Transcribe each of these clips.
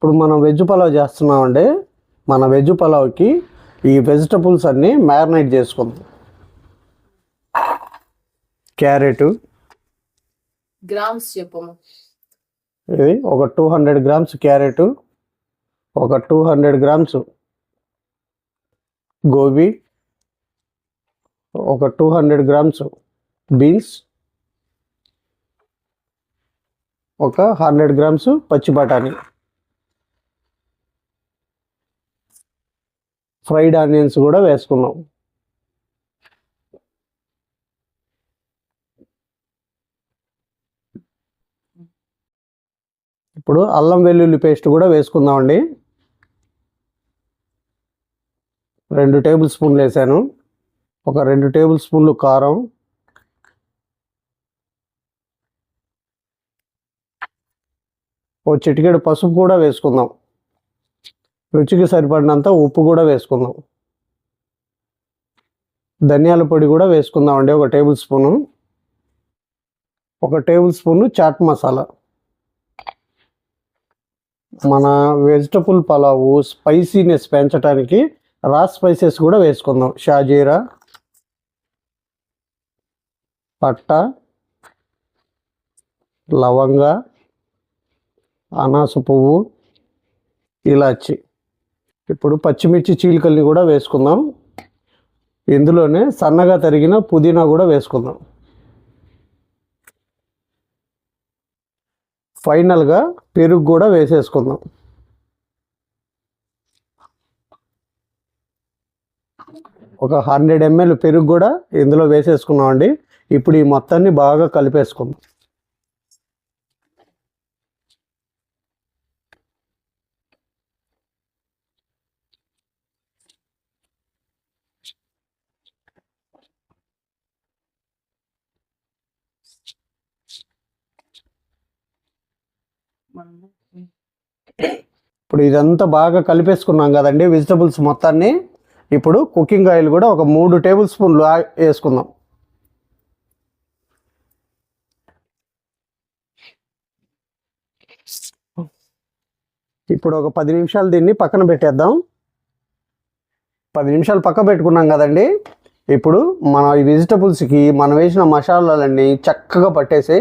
ఇప్పుడు మనం వెజ్ పలావ్ చేస్తున్నామండి. మన వెజ్ పలావ్కి ఈ వెజిటబుల్స్ అన్నీ మ్యారినేట్ చేసుకుందాం. క్యారెట్. గ్రామ్స్ చెప్పము. ఇది ఒక టూ హండ్రెడ్ గ్రామ్స్ క్యారెట్. ఒక టూ హండ్రెడ్ గ్రామ్స్ గోబీ. ఒక టూ హండ్రెడ్ గ్రామ్స్ బీన్స్. ఒక హండ్రెడ్ గ్రామ్స్ పచ్చి బఠానీ. ఫ్రైడ్ ఆనియన్స్ కూడా వేసుకున్నాం. ఇప్పుడు అల్లం వెల్లుల్లి పేస్ట్ కూడా వేసుకుందామండి. రెండు టేబుల్ స్పూన్లు వేసాను. ఒక రెండు టేబుల్ స్పూన్లు కారం. ఓ చిటికెడు పసుపు కూడా వేసుకుందాం. రుచికి సరిపడినంత ఉప్పు కూడా వేసుకుందాం. ధనియాల పొడి కూడా వేసుకుందామండి ఒక టేబుల్ స్పూను. ఒక టేబుల్ స్పూను చాట్ మసాలా. మన వెజిటబుల్ పలావు స్పైసీనెస్ పెంచడానికి రా స్పైసెస్ కూడా వేసుకుందాం. షాజీరా పట్ట లవంగ అనాస పువ్వు ఇలాచి. ఇప్పుడు పచ్చిమిర్చి చీలికల్ని కూడా వేసుకుందాం. ఇందులోనే సన్నగా తరిగిన పుదీనా కూడా వేసుకుందాం. ఫైనల్గా పెరుగు కూడా వేసేసుకుందాం. ఒక హండ్రెడ్ ఎంఎల్ పెరుగు కూడా ఇందులో వేసేసుకున్నామండి. ఇప్పుడు ఈ మొత్తాన్ని బాగా కలిపేసుకుందాం. ఇప్పుడు ఇదంతా బాగా కలిపేసుకున్నాం కదండి వెజిటబుల్స్ మొత్తాన్ని. ఇప్పుడు కుకింగ్ ఆయిల్ కూడా ఒక మూడు టేబుల్ స్పూన్లు వేసుకుందాం. ఇప్పుడు ఒక పది నిమిషాలు దీన్ని పక్కన పెట్టేద్దాం. పది నిమిషాలు పక్క పెట్టుకున్నాం కదండి. ఇప్పుడు మన ఈ వెజిటబుల్స్కి మనం వేసిన మసాలాలన్నీ చక్కగా పట్టేసి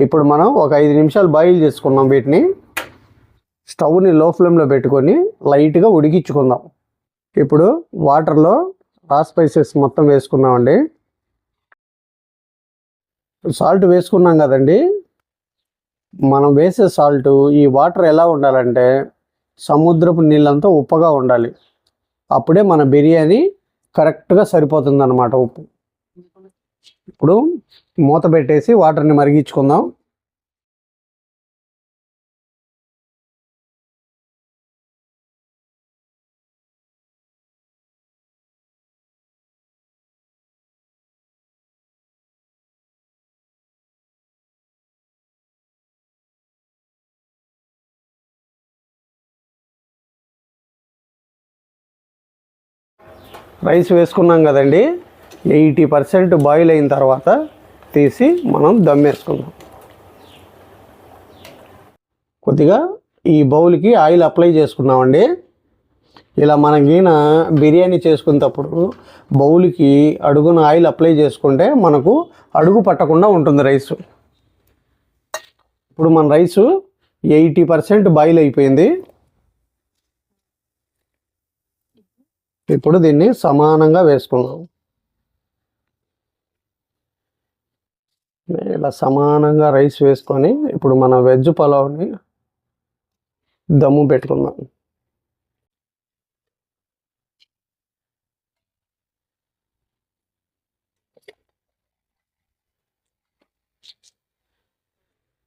ఇప్పుడు మనం ఒక ఐదు నిమిషాలు బాయిల్ చేసుకున్నాం వీటిని. స్టవ్ని లో ఫ్లేమ్లో పెట్టుకొని లైట్గా ఉడికించుకుందాం. ఇప్పుడు వాటర్లో రా స్పైసెస్ మొత్తం వేసుకున్నామండి. సాల్ట్ వేసుకున్నాం కదండి. మనం వేసే సాల్ట్ ఈ వాటర్ ఎలా ఉండాలంటే సముద్రపు నీళ్ళంతా ఉప్పగా ఉండాలి. అప్పుడే మన బిర్యానీ కరెక్ట్గా సరిపోతుంది అన్నమాట ఉప్పు. ఇప్పుడు మూత పెట్టేసి వాటర్ని మరిగించుకుందాం. రైస్ వేసుకున్నాం కదండి. ఎయిటీ పర్సెంట్ బాయిల్ అయిన తర్వాత తీసి మనం దమ్ వేసుకుందాం. కొద్దిగా ఈ బౌల్కి ఆయిల్ అప్లై చేసుకున్నామండి. ఇలా మనం గీన బిర్యానీ చేసుకునేటప్పుడు బౌల్కి అడుగున ఆయిల్ అప్లై చేసుకుంటే మనకు అడుగు పట్టకుండా ఉంటుంది రైసు. ఇప్పుడు మన రైసు ఎయిటీ పర్సెంట్ బాయిల్ అయిపోయింది. ఇప్పుడు దీన్ని సమానంగా వేసుకుందాం. ఇలా సమానంగా రైస్ వేసుకొని ఇప్పుడు మన వెజ్ పలావ్ని దమ్ము పెట్టుకుందాం.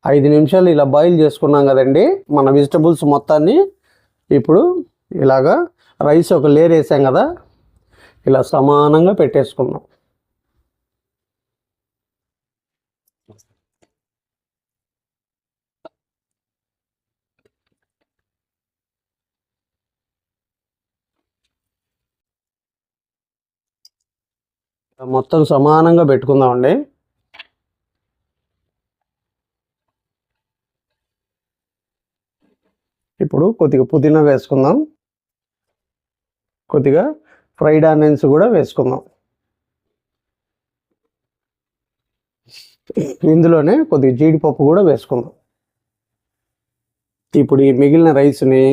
ఐదు నిమిషాలు ఇలా బాయిల్ చేసుకున్నాం కదండి. మన వెజిటబుల్స్ మొత్తాన్ని ఇప్పుడు ఇలాగా రైస్ ఒక లేయర్ వేసాం కదా ఇలా సమానంగా పెట్టేసుకున్నాం మొత్తం సమానంగా పెట్టుకుందామండి. ఇప్పుడు కొద్దిగా పుదీనా వేసుకుందాం. కొద్దిగా ఫ్రైడ్ ఆనియన్స్ కూడా వేసుకుందాం. ఇందులోనే కొద్దిగా జీడిపప్పు కూడా వేసుకుందాం. ఇప్పుడు ఈ మిగిలిన రైస్ని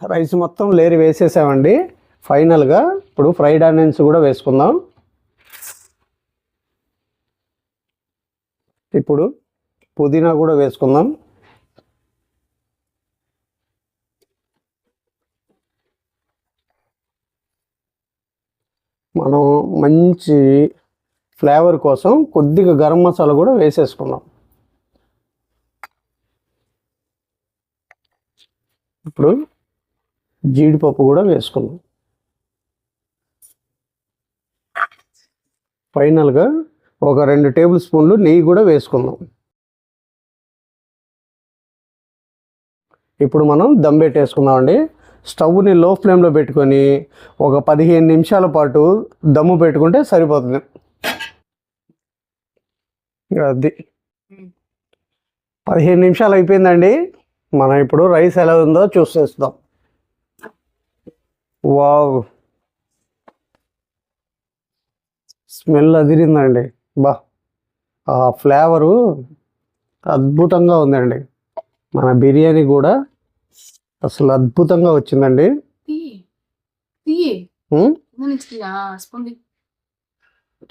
రైస్ మొత్తం లేరి వేసేసామండి. ఫైనల్గా ఇప్పుడు ఫ్రైడ్ ఆనియన్స్ కూడా వేసుకుందాం. ఇప్పుడు పుదీనా కూడా వేసుకుందాం. మనం మంచి ఫ్లేవర్ కోసం కొద్దిగా గరం మసాలా కూడా వేసేసుకుందాం. ఇప్పుడు జీడిపప్పు కూడా వేసుకుందాం ఫైనల్గా ఒక రెండు టేబుల్ స్పూన్లు నెయ్యి కూడా వేసుకుందాం ఇప్పుడు మనం దమ్ పెట్టేసుకుందామండి. స్టవ్ని లో ఫ్లేమ్లో పెట్టుకొని ఒక పదిహేను నిమిషాల పాటు దమ్ము పెట్టుకుంటే సరిపోతుంది. అది. పదిహేను నిమిషాలు అయిపోయిందండి. మనం ఇప్పుడు రైస్ ఎలా ఉందో చూసేస్తాం. వావ్. స్మెల్ అదిరిందండి. బా. ఆ ఫ్లేవరు అద్భుతంగా ఉందండి. మన బిర్యానీ కూడా అసలు అద్భుతంగా వచ్చిందండి.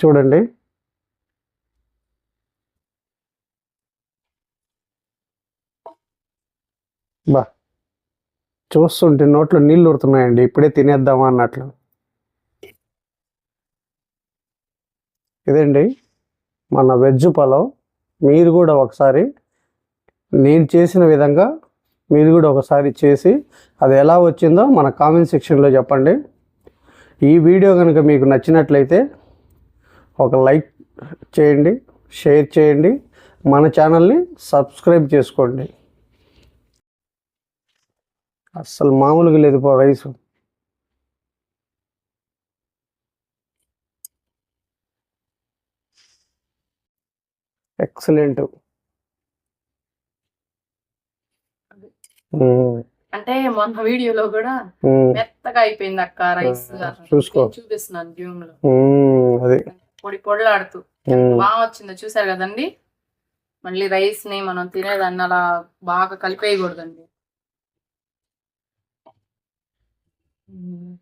చూడండి. బా. చూస్తుంటే నోట్లో నీళ్ళు ఉడుతున్నాయండి ఇప్పుడే తినేద్దామా అన్నట్లు. ఇదండి? మన వెజ్ పలావ్. మీరు కూడా ఒకసారి నేను చేసిన విధంగా మీరు కూడా ఒకసారి చేసి అది ఎలా వచ్చిందో మన కామెంట్ సెక్షన్లో చెప్పండి. ఈ వీడియో కనుక మీకు నచ్చినట్లయితే ఒక లైక్ చేయండి షేర్ చేయండి. మన ఛానల్ని సబ్స్క్రైబ్ చేసుకోండి. అస్సలు మామూలుగా లేదు పో రైస్. ఎక్సలెంట్. అంటే మొన్న వీడియోలో కూడా మెత్తగా అయిపోయింది అక్క రైస్ చూసుకో. చూపిస్తున్నాను జూమ్లో అది. పొడి పొడిలాడుతూ. బాగా వచ్చిందో చూసారు కదండి? మళ్ళీ రైస్ని మనం తినేదాన్ని అలా బాగా కలిపేయకూడదండి. 嗯。